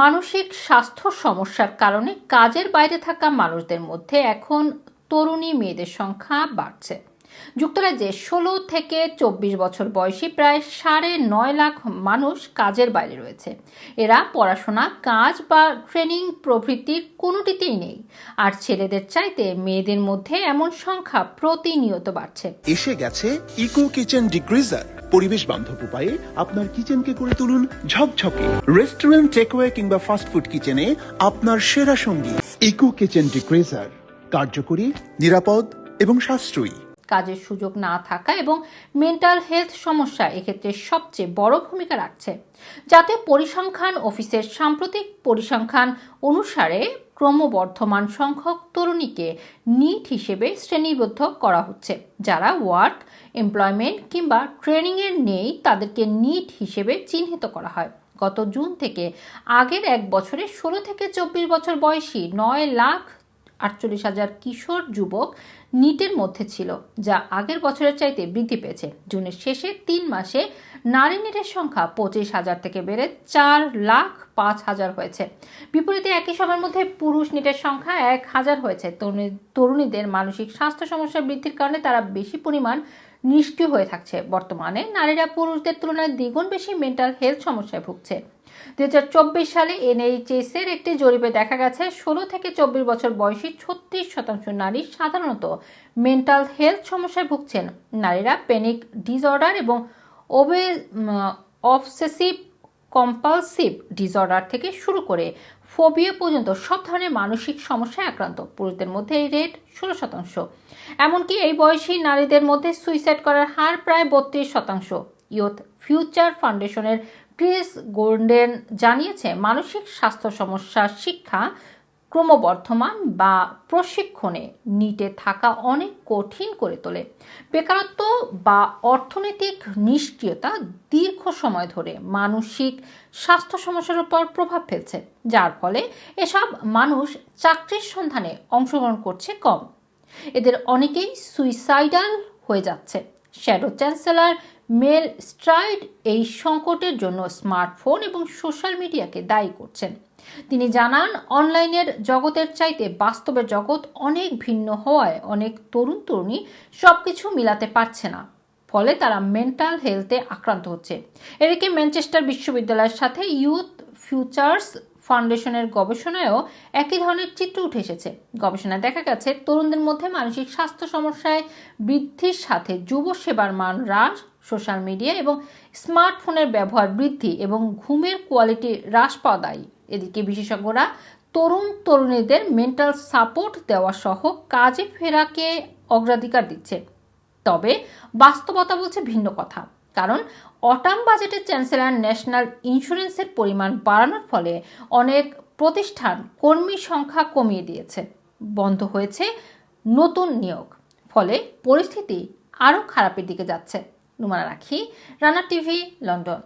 মানসিক স্বাস্থ্য সমস্যার কারণে কাজের বাইরে থাকা মানুষদের মধ্যে এখন তরুণী মেয়েদের সংখ্যা বাড়ছে। যুক্তরাজ্যে ষোলো থেকে চব্বিশ বছর বয়সী প্রায় সাড়ে নয় লাখ মানুষ কাজের বাইরে রয়েছে। এরা পড়াশোনা, কাজ বা ট্রেনিং প্রভৃতির কোনোটিতেই নেই। আর ছেলেদের চাইতে মেয়েদের মধ্যে এমন সংখ্যা প্রতিনিয়ত বাড়ছে। এসে গেছে ইকো কিচেন ডিক্রিজার পরিবেশ বান্ধব উপায়ে আপনার কিচেনকে করে তুলুন ঝকঝকে। রেস্টুরেন্ট, টেকওয়ে কিংবা ফাস্টফুড কিচেনে আপনার সেরা সঙ্গী। ইকো কিচেন ডিক্রিজার কার্যকরী, নিরাপদ এবং সাশ্রয়ী। কাজের সুযোগ না থাকা এবং মেন্টাল হেলথ সমস্যা এক্ষেত্রে সবচেয়ে বড় ভূমিকা রাখছে। জাতীয় পরিসংখ্যান অফিসের সাম্প্রতিক পরিসংখ্যান অনুসারে ক্রমবর্ধমান সংখ্যক তরুণীকে নিট হিসেবে শ্রেণীবদ্ধ করা হচ্ছে। যারা ওয়ার্ক এমপ্লয়মেন্ট কিংবা ট্রেনিংয়ের নেই, তাদেরকে নিট হিসেবে চিহ্নিত করা হয়। গত জুন থেকে আগের এক বছরে ষোলো থেকে চব্বিশ বছর বয়সী নয় লাখ আটচল্লিশ হাজার কিশোর যুবক নিটের মধ্যে ছিল, যা আগের বছরের চাইতে বৃদ্ধি পেয়েছে। জুনের শেষে তিন মাসে নারী নিটের সংখ্যা পঁচিশ হাজার থেকে বেড়ে চার লাখ পাঁচ হাজার হয়েছে। বিপরীতে একই সময়ের মধ্যে পুরুষ নিটের সংখ্যা এক হাজার হয়েছে। তরুণী তরুণীদের মানসিক স্বাস্থ্য সমস্যা বৃদ্ধির কারণে তারা বেশি পরিমাণ নিষ্ক্রিয় হয়ে থাকছে। বর্তমানে নারীরা পুরুষদের তুলনায় দ্বিগুণ বেশি মেন্টাল হেলথ সমস্যায় ভুগছে। দু হাজার চব্বিশ সালে এনএইচএস এর একটি জরিপে দেখা গেছে, ষোলো থেকে চব্বিশ বছর বয়সী ছত্রিশ শতাংশ নারী সাধারণত মেন্টাল হেলথ সমস্যায় ভুগছেন। নারীরা প্যানিক ডিসঅর্ডার এবং ওবে অবসেসিভ কম্পালসিভ ডিসঅর্ডার থেকে শুরু করে ফোবিয়া পর্যন্ত সব ধরনের মানসিক সমস্যায় আক্রান্ত। পুরুষদের মধ্যে এই রেট ষোলো শতাংশ। এমনকি এই বয়সী নারীদের মধ্যে সুইসাইড করার হার প্রায় বত্রিশ শতাংশ। ইয়ুথ ফিউচার ফাউন্ডেশনের ক্রিস গোল্ডেন জানিয়েছে, মানসিক স্বাস্থ্য সমস্যা শিক্ষা ক্রমবর্ধমান বা প্রশিক্ষণে নিটে থাকা অনেক কঠিন করে তোলে। বেকারত্ব বা অর্থনৈতিক নিষ্ক্রিয়তা দীর্ঘ সময় ধরে মানসিক স্বাস্থ্য সমস্যার উপর প্রভাব ফেলছে, যার ফলে এসব মানুষ চাকরির সন্ধানে অংশগ্রহণ করছে কম। এদের অনেকেই সুইসাইডাল হয়ে যাচ্ছে। শ্যাডো চ্যান্সেলর মেল স্ট্রাইড এই সংকটের জন্য স্মার্টফোন এবং সোশ্যাল মিডিয়াকে দায়ী করছেন। তিনি জানান, অনলাইনের জগতের চাইতে বাস্তবের জগৎ অনেক ভিন্ন হওয়ায় অনেক তরুণ তরুণী সব কিছু মিলাতে পারছে না। ফলে তারা মেন্টাল হেলথে আক্রান্ত হচ্ছে। এদিকে ম্যানচেস্টার বিশ্ববিদ্যালয়ের সাথে ইউথ ফিউচার্স ফাউন্ডেশনের গবেষণায়ও একই ধরনের চিত্র উঠে এসেছে। গবেষণায় দেখা গেছে, তরুণদের মধ্যে মানসিক স্বাস্থ্য সমস্যায় বৃদ্ধির সাথে যুব সেবার মান হ্রাস, সোশ্যাল মিডিয়া এবং স্মার্টফোনের ব্যবহার বৃদ্ধি এবং ঘুমের কোয়ালিটি হ্রাস পাওয়া দায়ী। এদিকে বিশেষজ্ঞরা তরুণ তরুণীদের মেন্টাল সাপোর্ট দেওয়া সহ কাজে ফেরাকে অগ্রাধিকার দিচ্ছে। তবে বাস্তবতা বলছে ভিন্ন কথা। কারণ অটাম বাজেটের চ্যান্সেলর ন্যাশনাল ইন্স্যুরেন্সের পরিমাণ বাড়ানোর ফলে অনেক প্রতিষ্ঠান কর্মী সংখ্যা কমিয়ে দিয়েছে। বন্ধ হয়েছে নতুন নিয়োগ। ফলে পরিস্থিতি আরও খারাপের দিকে যাচ্ছে। নুমানা রাখি, রানা টিভি, লন্ডন।